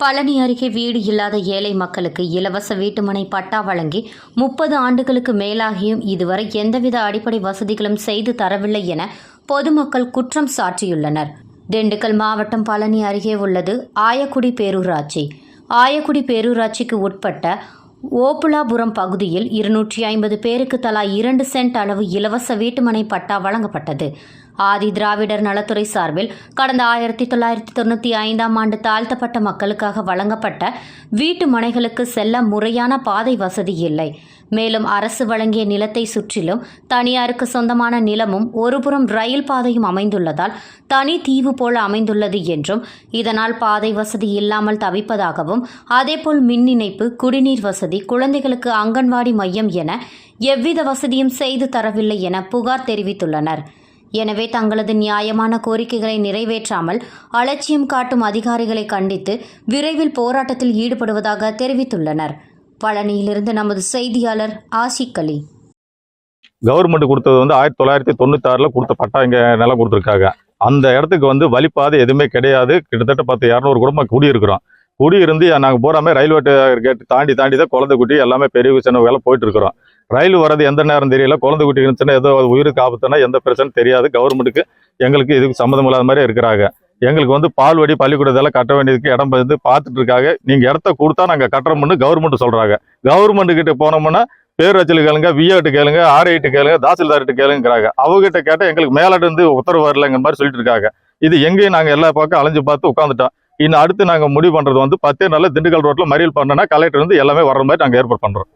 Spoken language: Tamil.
பழனி அருகே வீடு இல்லாத ஏழை மக்களுக்கு இலவச வீட்டுமனை பட்டா வழங்கி முப்பது ஆண்டுகளுக்கு மேலாகியும் இதுவரை எந்தவித அடிப்படை வசதிகளும் செய்து தரவில்லை என பொதுமக்கள் குற்றம் சாட்டியுள்ளனர். திண்டுக்கல் மாவட்டம் பழனி அருகே உள்ளது ஆயக்குடி பேரூராட்சி. ஆயக்குடி பேரூராட்சிக்கு உட்பட்ட ஓப்புலாபுரம் பகுதியில் இருநூற்றி ஐம்பது பேருக்கு தலா இரண்டு சென்ட் அளவு இலவச வீட்டுமனை பட்டா வழங்கப்பட்டது. ஆதி திராவிடர் நலத்துறை சார்பில் கடந்த ஆயிரத்தி தொள்ளாயிரத்தி தொண்ணூற்றி ஐந்தாம் ஆண்டு தாழ்த்தப்பட்ட மக்களுக்காக வழங்கப்பட்ட வீட்டு மனைகளுக்கு செல்ல முறையான பாதை வசதி இல்லை. மேலும் அரசு வழங்கிய நிலத்தை சுற்றிலும் தனியாருக்கு சொந்தமான நிலமும் ஒருபுறம் ரயில் பாதையும் அமைந்துள்ளதால் தனி தீவு போல அமைந்துள்ளது என்றும் இதனால் பாதை வசதி இல்லாமல் தவிப்பதாகவும் அதேபோல் மின் இணைப்பு குடிநீர் வசதி குழந்தைகளுக்கு அங்கன்வாடி மையம் என எவ்வித வசதியும் செய்து தரவில்லை என புகார் தெரிவித்துள்ளனர். எனவே தங்களது நியாயமான கோரிக்கைகளை நிறைவேற்றாமல் அலட்சியம் காட்டும் அதிகாரிகளை கண்டித்து விரைவில் போராட்டத்தில் ஈடுபடுவதாக தெரிவித்துள்ளனர். பழனியிலிருந்து நமது செய்தியாளர் ஆசிக்கலி அலி. கவர்மெண்ட் கொடுத்தது வந்து ஆயிரத்தி தொள்ளாயிரத்தி தொண்ணூத்தாறில் கொடுத்த பட்டா இங்கே நிலம் கொடுத்துருக்காங்க. அந்த இடத்துக்கு வந்து வழிப்பாதை எதுவுமே கிடையாது. கிட்டத்தட்ட பத்து இரநூறு குடும்பம் குடியிருக்கிறோம். குடியிருந்து நாங்கள் போகாமல் ரயில்வே கேட்டு தாண்டி தாண்டி தான் குழந்தை குட்டி எல்லாமே பெரிய சின்னவங்க போயிட்டு இருக்கிறோம். ரயில் வர்றது எந்த நேரம் தெரியல குழந்தை குட்டி இருந்துச்சுன்னா ஏதோ உயிருக்கு ஆபத்துனா எந்த பிரச்சனையும் தெரியாது. கவர்மெண்ட்டுக்கு எங்களுக்கு இதுக்கு சம்மந்தம் இல்லாத மாதிரி இருக்கிறாங்க. எங்களுக்கு வந்து பால்வடி பள்ளிக்கூடம் இதெல்லாம் கட்ட வேண்டியதுக்கு இடம் வந்து பார்த்துட்டு இருக்காங்க. நீங்கள் இடத்த கொடுத்தா நாங்கள் கட்டுறோம்னு கவர்மெண்ட் சொல்கிறாங்க கவர்மெண்ட்டுக்கிட்ட போனோம்னா பேரூராட்சியில் கேளுங்க விஏட்டு கேளுங்க ஆர்ஐட்டு கேளுங்க தாசில்தார்கிட்ட கேளுங்கிறாங்க. அவங்ககிட்ட கேட்டால் எங்களுக்கு மேலாட்டு வந்து உத்தரவு வரலங்கிற மாதிரி சொல்லிட்டு இருக்காங்க. இது எங்கேயும் நாங்கள் எல்லா பக்கம் அலைஞ்சு பார்த்து உட்காந்துட்டோம் இன்னும் அடுத்து நாங்கள் முடிவு பண்ணுறது வந்து பத்தே நாளில் திண்டுக்கல் ரோட்டில் மறியல் பண்ணோன்னா கலெக்டர் வந்து எல்லாமே வர்ற மாதிரி நாங்கள் ஏற்பாடு பண்ணுறோம்